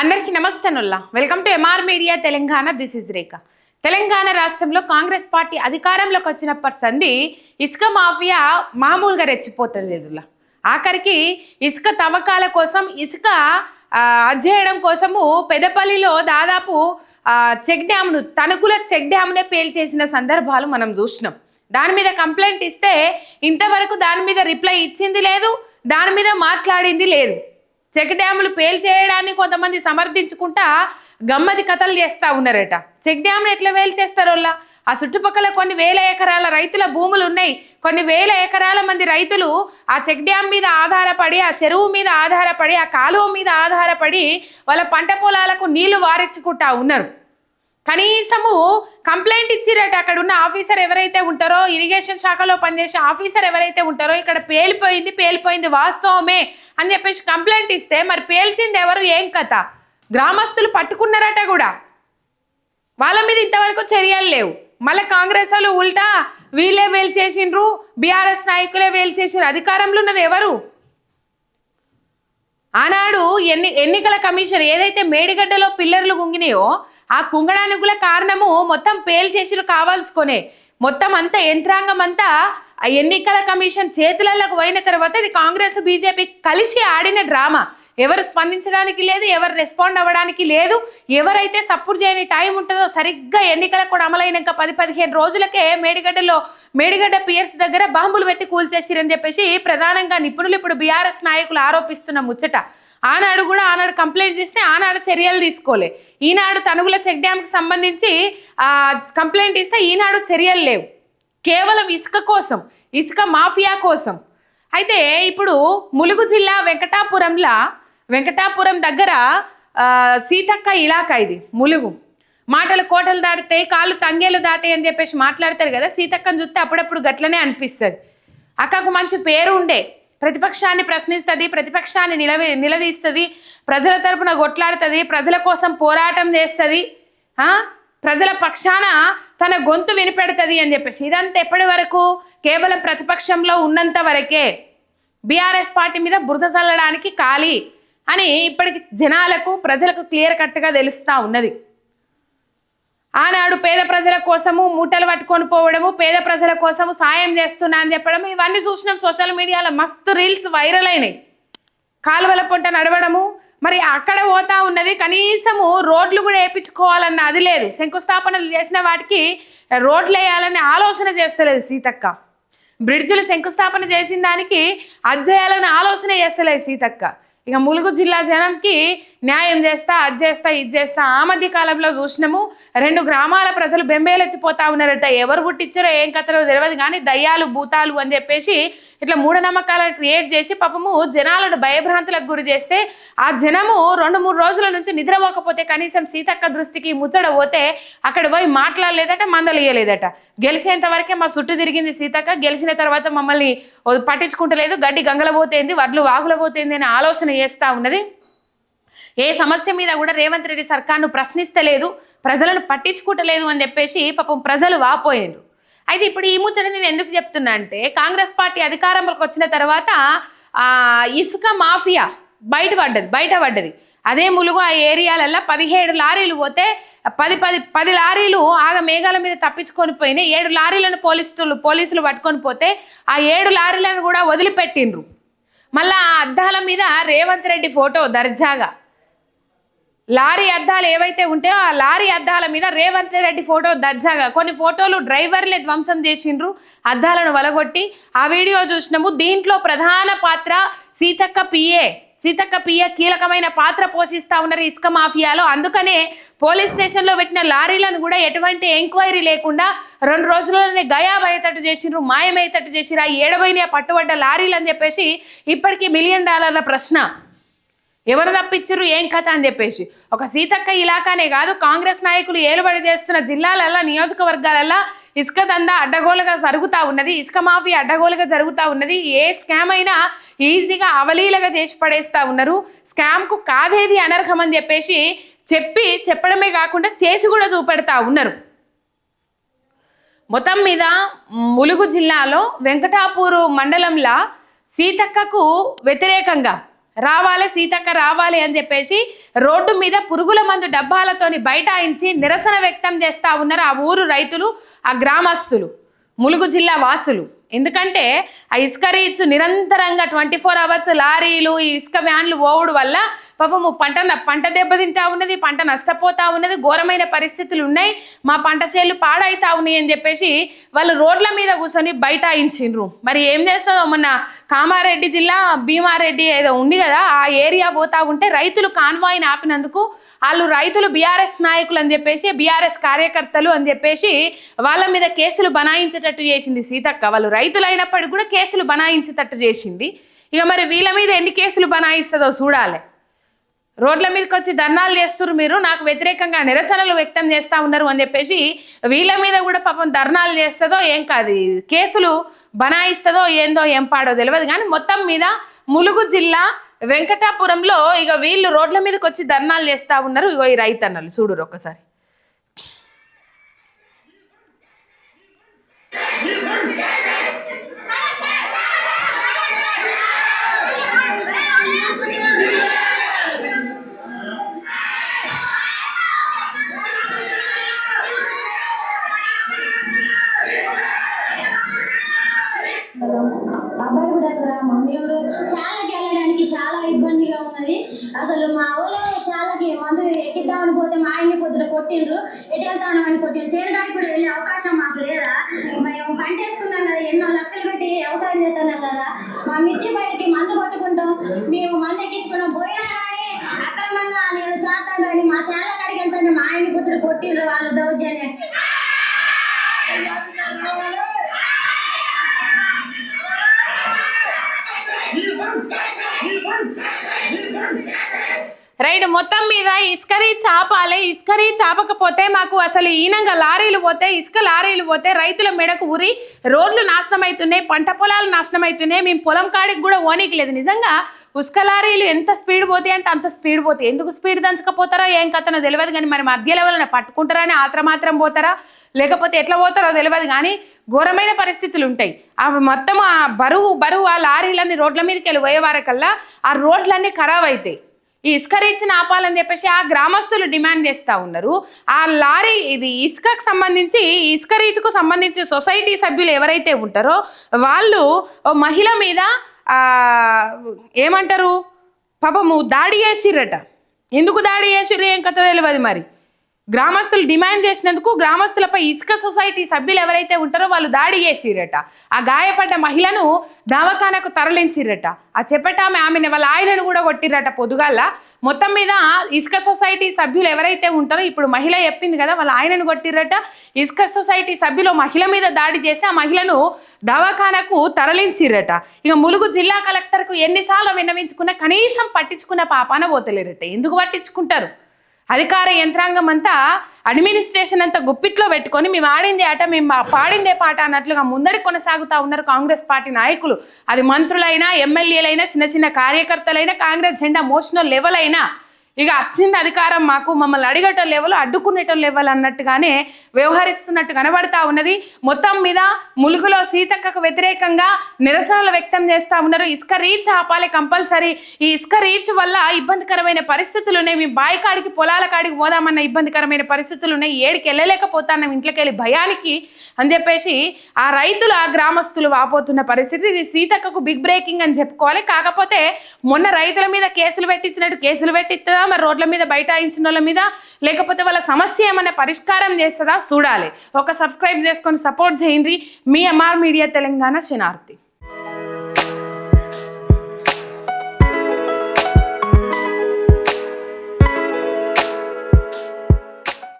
అందరికీ నమస్తే Nulla. Welcome to M R media Telangana this is Rekha Telangana రాష్ట్రంలో Congress party అధికారంలోకి వచ్చినప్పటి సంది ఇసుక మాఫియా మామూలుగా రెచ్చిపోతుంది ఎదులా ఆఖరికి ఇసుక తవ్వకాల కోసం ఇసుక ఆ, కోసము పెదపల్లిలో దాదాపు చెక్ డ్యామ్ను తణుకుల చెక్ డ్యామ్నే పేల్చేసిన సందర్భాలు మనం చూసినాం. దాని మీద కంప్లైంట్ ఇస్తే ఇంతవరకు దాని మీద రిప్లై ఇచ్చింది లేదు దాని మీద మాట్లాడింది లేదు. చెక్ డ్యాములు పేల్చేయడాన్ని కొంతమంది సమర్థించుకుంటా గమ్మది కథలు చేస్తూ ఉన్నారట. చెక్ డ్యామ్ను ఎట్లా వేలు చేస్తారు వాళ్ళ ఆ చుట్టుపక్కల కొన్ని వేల ఎకరాల రైతుల భూములు ఉన్నాయి. కొన్ని వేల ఎకరాల మంది రైతులు ఆ చెక్ డ్యామ్ మీద ఆధారపడి ఆ చెరువు మీద ఆధారపడి ఆ కాలువ మీద ఆధారపడి వాళ్ళ పంట పొలాలకు నీళ్ళు వారించుకుంటా ఉన్నారు. కనీసము కంప్లైంట్ ఇచ్చిరట. అక్కడ ఉన్న ఆఫీసర్ ఎవరైతే ఉంటారో ఇరిగేషన్ శాఖలో పనిచేసే ఆఫీసర్ ఎవరైతే ఉంటారో ఇక్కడ పేలిపోయింది పేలిపోయింది వాస్తవమే అని చెప్పేసి కంప్లైంట్ ఇస్తే మరి పేల్చింది ఎవరు? ఏం కథ? గ్రామస్తులు పట్టుకున్నారట కూడా. వాళ్ళ మీద ఇంతవరకు చర్యలు లేవు. మళ్ళీ కాంగ్రెస్ వాళ్ళు ఉల్టా వీళ్ళే వేలు చేసిండ్రు బీఆర్ఎస్ నాయకులే వేలు చేసిండ్రు అధికారంలో ఉన్నది ఎవరు? ఆనాడు ఎన్ని ఎన్నికల కమిషన్ ఏదైతే మేడిగడ్డలో పిల్లర్లు కుంగినాయో ఆ కుంగడానికి కూడా కారణము మొత్తం పేల్చేసిలు కావాల్సుకొనే. మొత్తం అంతా యంత్రాంగం అంతా ఆ ఎన్నికల కమిషన్ చేతులలోకి పోయిన తర్వాత ఇది కాంగ్రెస్ బీజేపీ కలిసి ఆడిన డ్రామా. ఎవరు స్పందించడానికి లేదు ఎవరు రెస్పాండ్ అవ్వడానికి లేదు ఎవరైతే సపోర్ట్ చేయని టైం ఉంటుందో సరిగ్గా ఎన్నికలకు కూడా అమలైనాక పది పదిహేను రోజులకే మేడిగడ్డలో మేడిగడ్డ పియర్స్ దగ్గర బాంబులు పెట్టి కూల్చేసిరని చెప్పేసి ప్రధానంగా నిపుణులు ఇప్పుడు బీఆర్ఎస్ నాయకులు ఆరోపిస్తున్న ముచ్చట. ఆనాడు కూడా ఆనాడు కంప్లైంట్ చేస్తే ఆనాడు చర్యలు తీసుకోలే. ఈనాడు తనుగుల చెక్ డ్యామ్కి సంబంధించి కంప్లైంట్ ఇస్తే ఈనాడు చర్యలు లేవు. కేవలం ఇసుక కోసం ఇసుక మాఫియా కోసం. అయితే ఇప్పుడు ములుగు జిల్లా వెంకటాపురంలో వెంకటాపురం దగ్గర సీతక్క ఇలాకా ఇది ములుగు. మాటలు కోటలు దాటితే కాళ్ళు తంగేలు దాటాయి అని చెప్పేసి మాట్లాడతారు కదా సీతక్కను చూస్తే అప్పుడప్పుడు గట్లనే అనిపిస్తుంది. అక్కకు మంచి పేరు ఉండే. ప్రతిపక్షాన్ని ప్రశ్నిస్తుంది ప్రతిపక్షాన్ని నిలవి నిలదీస్తుంది ప్రజల తరపున కొట్లాడుతుంది ప్రజల కోసం పోరాటం చేస్తుంది ప్రజల పక్షాన తన గొంతు వినిపెడుతుంది అని చెప్పేసి. ఇదంతా ఎప్పటి వరకు? కేవలం ప్రతిపక్షంలో ఉన్నంత వరకే. బీఆర్ఎస్ పార్టీ మీద బురద చల్లడానికి ఖాళీ. అని ఇప్పటికి జనాలకు ప్రజలకు క్లియర్ కట్గా తెలుస్తూ ఉన్నది. ఆనాడు పేద ప్రజల కోసము మూటలు పట్టుకొని పోవడము పేద ప్రజల కోసము సాయం చేస్తున్నా అని చెప్పడము ఇవన్నీ చూసినాం సోషల్ మీడియాలో మస్తు రీల్స్ వైరల్ అయినాయి. కాలువల పొంట నడవడము మరి అక్కడ పోతా ఉన్నది కనీసము రోడ్లు కూడా వేయించుకోవాలన్న అది లేదు. శంకుస్థాపనలు చేసిన వాటికి రోడ్లు వేయాలనే ఆలోచన చేస్తలేదు సీతక్క. బ్రిడ్జ్లు శంకుస్థాపన చేసిన దానికి అది చేయాలనే ఆలోచన చేస్తలేదు సీతక్క. ఇక ములుగు జిల్లా జనంకి న్యాయం చేస్తా అది చేస్తా ఇది చేస్తా. ఆ మధ్య కాలంలో చూసినాము రెండు గ్రామాల ప్రజలు బెంబేలెత్తిపోతా ఉన్నారట. ఎవరు పుట్టించారో ఏం కథలో తెలియదు కానీ దయ్యాలు భూతాలు అని చెప్పేసి ఇట్లా మూఢనమ్మకాలను క్రియేట్ చేసి పాపము జనాలను భయభ్రాంతులకు గురి చేస్తే ఆ జనము రెండు మూడు రోజుల నుంచి నిద్రపోకపోతే కనీసం సీతక్క దృష్టికి ముచ్చట పోతే అక్కడ పోయి మాట్లాడలేదట మందలియలేదట గెలిచేంత వరకే మా చుట్టూ తిరిగింది సీతక్క గెలిచిన తర్వాత మమ్మల్ని పట్టించుకుంటలేదు గడ్డి గంగల పోతేంది వడ్లు వాగుల పోతేంది అని ఆలోచన చేస్తూ ఉన్నది. ఏ సమస్య మీద కూడా రేవంత్ రెడ్డి సర్కార్ను ప్రశ్నిస్తలేదు ప్రజలను పట్టించుకుంటలేదు అని చెప్పేసి పాపం ప్రజలు వాపోయారు. అయితే ఇప్పుడు ఈ ముచ్చట నేను ఎందుకు చెప్తున్నా అంటే కాంగ్రెస్ పార్టీ అధికారంలోకి వచ్చిన తర్వాత ఇసుక మాఫియా బయటపడ్డది బయటపడ్డది. అదే ములుగు ఆ ఏరియాలల్లో పదిహేడు లారీలు పోతే పది పది పది లారీలు ఆగ మేఘాల మీద తప్పించుకొని పోయినాయి. ఏడు లారీలను పోలీసులు పోలీసులు పట్టుకొని పోతే ఆ ఏడు లారీలను కూడా వదిలిపెట్టిండ్రు. మళ్ళా ఆ అద్దాల మీద రేవంత్ రెడ్డి ఫోటో దర్జాగా. లారీ అద్దాలు ఏవైతే ఉంటాయో ఆ లారీ అద్దాల మీద రేవంత్ రెడ్డి ఫోటో దర్జాగా కొన్ని ఫోటోలు డ్రైవర్లే ధ్వంసం చేసిండ్రు అద్దాలను వలగొట్టి. ఆ వీడియో చూసినాము దీంట్లో ప్రధాన పాత్ర సీతక్క పిఏ. సీతక్క పిఏ కీలకమైన పాత్ర పోషిస్తా ఉన్నారు ఇసుక మాఫియాలో. అందుకనే పోలీస్ స్టేషన్లో పెట్టిన లారీలను కూడా ఎటువంటి ఎంక్వైరీ లేకుండా రెండు రోజుల్లోనే గయాబయ్యేటట్టు చేసిండ్రు మాయమయ్యేటట్టు చేసిరు ఆ ఏడవైన పట్టుబడ్డ లారీలు అని చెప్పేసి ఇప్పటికీ మిలియన్ డాలర్ల ప్రశ్న. ఎవరు తప్పించరు ఏం కథ అని చెప్పేసి. ఒక సీతక్క ఇలాకానే కాదు కాంగ్రెస్ నాయకులు ఏలుబడి చేస్తున్న జిల్లాలల్లా నియోజకవర్గాలల్లా ఇసుక దందా అడ్డగోలుగా జరుగుతూ ఉన్నది. ఇసుక మాఫీ అడ్డగోలుగా జరుగుతూ ఉన్నది. ఏ స్కామ్ అయినా ఈజీగా అవలీలగా చేసి పడేస్తూ ఉన్నారు. స్కామ్కు కాదేది అనర్హం అని చెప్పేసి చెప్పి చెప్పడమే కాకుండా చేసి కూడా చూపెడతా ఉన్నారు. మొత్తం మీద ములుగు జిల్లాలో వెంకటాపూరు మండలంలో సీతక్కకు వ్యతిరేకంగా రావాలి సీతక్క రావాలి అని చెప్పేసి రోడ్డు మీద పురుగుల మందు డబ్బాలతోని బైఠాయించి నిరసన వ్యక్తం చేస్తా ఉన్నారు ఆ ఊరు రైతులు ఆ గ్రామస్తులు ములుగు జిల్లా వాసులు. ఎందుకంటే ఆ ఇసుక రీచ్ నిరంతరంగా ట్వంటీ ఫోర్ అవర్స్ లారీలు ఈ ఇసుక వ్యాన్లు ఓవుడు వల్ల పాపము పంట పంట దెబ్బతింటా ఉన్నది పంట నష్టపోతా ఉన్నది ఘోరమైన పరిస్థితులు ఉన్నాయి మా పంట చేలు పాడైతా ఉన్నాయి అని చెప్పేసి వాళ్ళు రోడ్ల మీద కూర్చొని బైఠాయించిండ్రు. మరి ఏం చేస్తుందో మొన్న కామారెడ్డి జిల్లా భీమారెడ్డి ఏదో ఉంది కదా ఆ ఏరియా పోతా ఉంటే రైతులు కాన్వాయిని ఆపినందుకు వాళ్ళు రైతులు బీఆర్ఎస్ నాయకులు అని చెప్పేసి బీఆర్ఎస్ కార్యకర్తలు అని చెప్పేసి వాళ్ళ మీద కేసులు బనాయించేటట్టు చేసింది సీతక్క. వాళ్ళు రైతులు అయినప్పటికీ కూడా కేసులు బనాయించేటట్టు చేసింది. ఇక మరి వీళ్ళ మీద ఎన్ని కేసులు బనాయిస్తుందో చూడాలి. రోడ్ల మీదకి వచ్చి ధర్నాలు చేస్తున్నారు మీరు నాకు వ్యతిరేకంగా నిరసనలు వ్యక్తం చేస్తా ఉన్నారు అని చెప్పేసి వీళ్ళ మీద కూడా పాపం ధర్నాలు చేస్తుందో ఏం కాదు కేసులు బనాయిస్తుందో ఏందో ఏం పాడో తెలియదు కానీ మొత్తం మీద ములుగు జిల్లా వెంకటాపురంలో ఇక వీళ్ళు రోడ్ల మీదకి వచ్చి ధర్నాలు చేస్తూ ఉన్నారు ఇగో ఈ రైతన్నలు. చూడరు ఒక్కసారి. అబ్బాయి కూడా ఇక్కడ మమ్మీ ఊరు చాలాకి వెళ్ళడానికి చాలా ఇబ్బందిగా ఉన్నది. అసలు మా ఊళ్ళో చాలాకి మందు ఎక్కిద్దామని పోతే మా ఆయన్ని పొద్దున కొట్టిండ్రు. ఎటు వెళ్తాను అని కొట్టిండ్రు. చేనుకాడికి కూడా వెళ్ళే అవకాశం మాకు లేదా? మేము పంట వేసుకున్నాం కదా ఎన్నో లక్షలు పెట్టి వ్యవసాయం చేస్తున్నాం కదా. మా మిర్చి పైరుకి మందు కొట్టుకుంటాం. మేము మందు ఎక్కించుకున్నాం. పోయినా కానీ అక్రమంగా వాళ్ళు ఏదో చేస్తారని మా చేనుల కాడికి వెళ్తుంటే మా ఆయన్ని పొద్దున కొట్టిండ్రు వాళ్ళు దౌర్జన్యం రైట్ మొత్తం మీద ఇసుకరీ చాపాలి. ఇసుకరీ చాపకపోతే మాకు అసలు ఈనంగా లారీలు పోతే ఇసుక లారీలు పోతే రైతుల మెడకు ఉరి రోడ్లు నాశనం అవుతున్నాయి పంట పొలాలు నాశనం అవుతున్నాయి మేము పొలం కాడికి కూడా ఓనికి లేదు నిజంగా ఉసుక లారీలు ఎంత స్పీడ్ పోతాయి అంటే అంత స్పీడ్ పోతాయి. ఎందుకు స్పీడ్ దంచకపోతారో ఏం కథనో తెలియదు కానీ మరి మధ్య లెవెల్న పట్టుకుంటారా అని ఆత్రమాత్రం పోతారా? లేకపోతే ఎట్లా పోతారో తెలియదు కానీ ఘోరమైన పరిస్థితులు ఉంటాయి. అవి మొత్తం ఆ బరువు బరువు ఆ లారీలన్నీ రోడ్ల మీదకి వెళ్ళి పోయేవారికల్లా ఆ రోడ్లన్నీ ఖరాబ్ అవుతాయి ఈ ఇసుక రీచ్ని ఆపాలని చెప్పేసి ఆ గ్రామస్తులు డిమాండ్ చేస్తూ ఉన్నారు. ఆ లారీ ఇది ఇసుకకు సంబంధించి ఇసుక రీచ్కు సంబంధించి సొసైటీ సభ్యులు ఎవరైతే ఉంటారో వాళ్ళు మహిళ మీద ఏమంటారు? పాపము దాడి చేసిర్రట. ఎందుకు దాడి చేసిర్రు? ఏం కథ తెలియదు మరి. గ్రామస్తులు డిమాండ్ చేసినందుకు గ్రామస్తులపై ఇసుక సొసైటీ సభ్యులు ఎవరైతే ఉంటారో వాళ్ళు దాడి చేసిరట ఆ గాయపడ్డ మహిళను దవాఖానకు తరలించిరట ఆ చెప్పట ఆమె ఆమెను వాళ్ళ ఆయనను కూడా కొట్టిరట పొదుగాల మొత్తం మీద ఇసుక సొసైటీ సభ్యులు ఎవరైతే ఉంటారో ఇప్పుడు మహిళ చెప్పింది కదా వాళ్ళ ఆయనను కొట్టిరట ఇసుక సొసైటీ సభ్యులు మహిళ మీద దాడి చేసి ఆ మహిళను దవాఖానకు తరలించిరట ఇక ములుగు జిల్లా కలెక్టర్కు ఎన్నిసార్లు విన్నవించుకున్నా కనీసం పట్టించుకున్న పాపాన పోతలేరట. ఎందుకు పట్టించుకుంటారు? అధికార యంత్రాంగం అంతా అడ్మినిస్ట్రేషన్ అంతా గుప్పిట్లో పెట్టుకొని మేము ఆడిందే ఆట మేము పాడిందే పాట అన్నట్లుగా ముందడి కొనసాగుతా ఉన్నారు కాంగ్రెస్ పార్టీ నాయకులు. అది మంత్రులైనా ఎమ్మెల్యేలైనా చిన్న చిన్న కార్యకర్తలైనా కాంగ్రెస్ జెండా మోషనల్ లెవెల్ అయినా ఇక వచ్చింది అధికారం మాకు మమ్మల్ని అడిగటం లెవెల్ అడ్డుకునేటం లెవెల్ అన్నట్టుగానే వ్యవహరిస్తున్నట్టు కనబడతా ఉన్నది. మొత్తం మీద ములుగులో సీతక్కకు వ్యతిరేకంగా నిరసనలు వ్యక్తం చేస్తూ ఉన్నారు. ఇసుక రీచ్ ఆపాలి కంపల్సరీ. ఈ ఇసుక రీచ్ వల్ల ఇబ్బందికరమైన పరిస్థితులు ఉన్నాయి. మీ బాయి కాడికి పొలాల కాడికి పోదామన్న ఇబ్బందికరమైన పరిస్థితులు ఉన్నాయి. ఏడికి వెళ్ళలేకపోతాన్నాం. ఇంట్లోకి వెళ్ళి భయానికి అని చెప్పేసి ఆ రైతులు ఆ గ్రామస్తులు వాపోతున్న పరిస్థితి. ఇది సీతక్కకు బిగ్ బ్రేకింగ్ అని చెప్పుకోవాలి. కాకపోతే మొన్న రైతుల మీద కేసులు పెట్టించినట్టు కేసులు పెట్టిస్తుందా మరి రోడ్ల మీద బైఠాయించిన వాళ్ళ మీద? లేకపోతే వాళ్ళ సమస్య ఏమైనా పరిష్కారం చేస్తుందా? చూడాలి. ఒక సబ్స్క్రైబ్ చేసుకొని సపోర్ట్ చేయండి. మీ ఎంఆర్ మీడియా తెలంగాణ శనార్థి